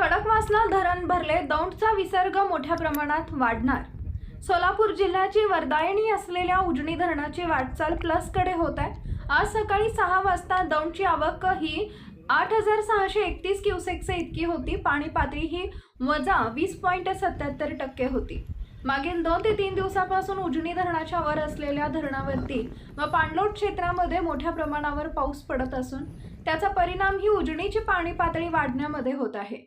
खडकवासला धरण भरले दौंडचा विसर्ग मोठ्या प्रमाणात वाढणार. सोलापूर जिल्ह्याची वरदायिनी असलेल्या उजनी धरणाची वाटचाल प्लसकडे होत आहे आज सकाळी सहा वाजता दौंडची आवक ही आठ हजार सहाशे एकतीस क्युसेक्स इतकी होती. पाणी पातळी ही वजा वीस पॉईंट सत्याहत्तर टक्के होती. मागील दोन ते तीन दिवसापासून उजनी धरणाच्या वर असलेल्या धरणावरती व पाणलोट क्षेत्रामध्ये मोठ्या प्रमाणावर पाऊस पडत असून त्याचा परिणाम ही उजनीची पाणी पातळी वाढण्यामध्ये होत आहे.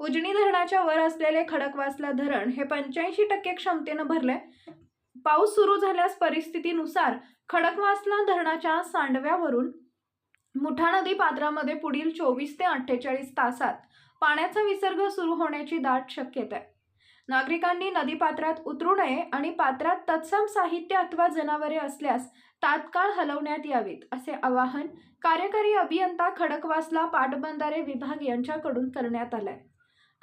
उजनी धरणाच्या वर असलेले खडकवासला धरण हे पंच्याऐंशी टक्के क्षमतेनं भरले पाऊस सुरू झाल्यास परिस्थितीनुसार खडकवासला धरणाच्या सांडव्यावरून मुठा नदी पात्रामध्ये पुढील चोवीस ते अठ्ठेचाळीस तासात पाण्याचा विसर्ग सुरू होण्याची दाट शक्यता आहे. नागरिकांनी नदीपात्रात उतरू नये आणि पात्रात तत्सम साहित्य अथवा जनावरे असल्यास तात्काळ हलवण्यात यावीत असे आवाहन कार्यकारी अभियंता खडकवासला पाटबंधारे विभाग यांच्याकडून करण्यात आलंय.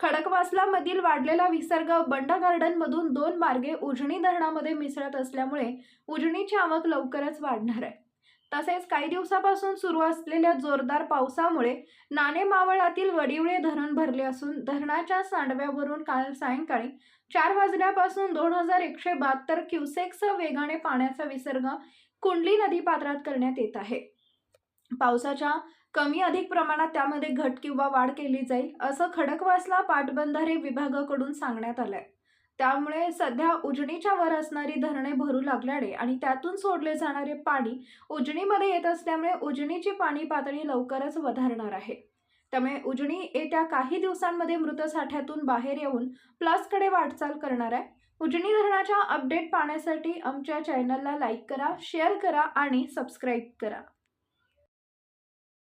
खडकवासलामधील वाढलेला विसर्ग बंड गार्डनमधून दोन मार्गे उजनी धरणामध्ये मिसळत असल्यामुळे उजनीची आवक लवकरच वाढणार आहे. तसेच काही दिवसापासून सुरू असलेल्या जोरदार पावसामुळे नाणे मावळातील वडिवळे धरण भरले असून धरणाच्या सांडव्यावरून काल सायंकाळी चार वाजल्यापासून दोन हजार एकशे बहात्तर क्युसेक्स वेगाने पाण्याचा विसर्ग कुंडली नदी पात्रात करण्यात येत आहे. पावसाच्या कमी अधिक प्रमाणात त्यामध्ये घट किंवा वाढ केली जाईल असं खडकवासला पाटबंधारे विभागाकडून सांगण्यात आलंय. त्यामुळे सध्या उजनीच्या वर असणारी धरणे भरू लागल्याने आणि त्यातून सोडले जाणारे पाणी उजनीमध्ये येत असल्यामुळे उजनीची पाणी पातळी लवकरच वधारणार आहे. त्यामुळे उजनी येत्या काही दिवसांमध्ये मृत साठ्यातून बाहेर येऊन प्लसकडे वाटचाल करणार आहे. उजनी धरणाच्या अपडेट पाहण्यासाठी आमच्या चॅनलला लाईक करा शेअर करा आणि सबस्क्राईब करा.